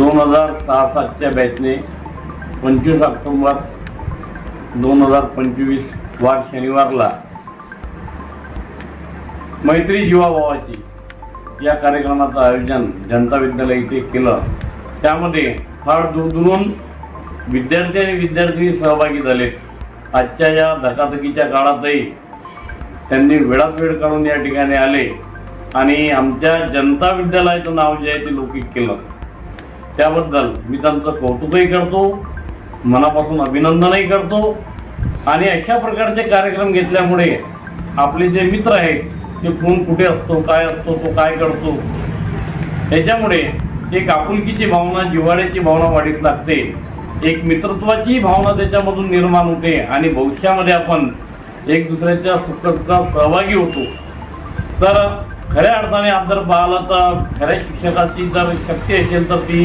दोन हजार सहा सातच्या बॅचने पंचवीस ऑक्टोंबर दोन हजार पंचवीस वार शनिवारला मैत्री जीवाभावाची या कार्यक्रमाचं आयोजन जनता विद्यालय इथे केलं. त्यामध्ये फार दूरदूरून विद्यार्थी आणि विद्यार्थिनी सहभागी झालेत. आजच्या या धकाधकीच्या काळातही त्यांनी वेळात वेळ काढून या ठिकाणी आले आणि आमच्या जनता विद्यालयाचं नाव जे आहे ते लौकिक केलं. त्याबद्दल मी त्यांचं कौतुकही करतो मनापासून अभिनंदनही करतो आणि अशा प्रकारचे कार्यक्रम घेतल्यामुळे आपले जे मित्र आहेत ते कोण कुठे असतो काय असतो तो काय करतो त्याच्यामुळे एक आपुलकीची भावना जिव्हाळ्याची भावना वाढीस लागते. एक मित्रत्वाची भावना त्याच्यामधून निर्माण होते आणि भविष्यामध्ये आपण एक दुसऱ्याच्या सुखदुःखात सहभागी होतो. तर खऱ्या अर्थाने आपण जर पाहिलं तर खऱ्या शिक्षकाची जर शक्ती असेल तर ती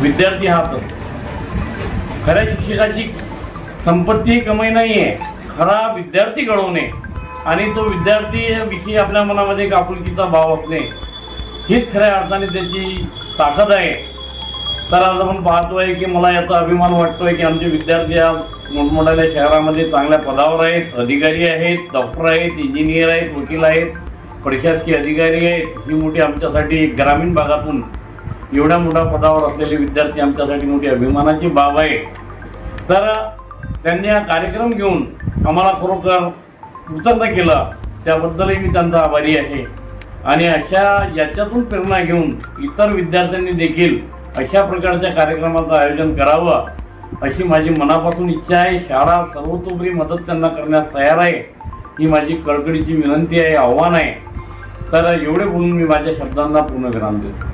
विद्यार्थी हात असतो खऱ्या शिक्षकाची संपत्ती कमाई नाही आहे खरा विद्यार्थी घडवणे आणि तो विद्यार्थी विषयी आपल्या मनामध्ये एक आपुलकीचा भाव असणे हीच खऱ्या अर्थाने त्याची ताकद आहे. तर आज आपण पाहतोय की मला याचा अभिमान वाटतोय की आमचे विद्यार्थी आज मोठमोठ्या शहरामध्ये चांगल्या पदावर आहेत अधिकारी आहेत डॉक्टर आहेत इंजिनियर आहेत वकील आहेत. प्रशासकीय अधिकारी आहेत ही मोठी आमच्यासाठी ग्रामीण भागातून एवढ्या मोठ्या पदावर असलेले विद्यार्थी आमच्यासाठी मोठी अभिमानाची बाब आहे. तर त्यांनी हा कार्यक्रम घेऊन आम्हाला खरोखर कृतज्ञ केलं. त्याबद्दलही मी त्यांचा आभारी आहे. आणि अशा याच्यातून प्रेरणा घेऊन इतर विद्यार्थ्यांनी देखील अशा प्रकारच्या कार्यक्रमाचं आयोजन करावं अशी माझी मनापासून इच्छा आहे. शाळा सर्वतोपरी मदत त्यांना करण्यास तयार आहे. ही माझी कडकडीची विनंती आहे आव्हान आहे. तर एवढे बोलून मी माझ्या शब्दांना पूर्ण विराम देतो.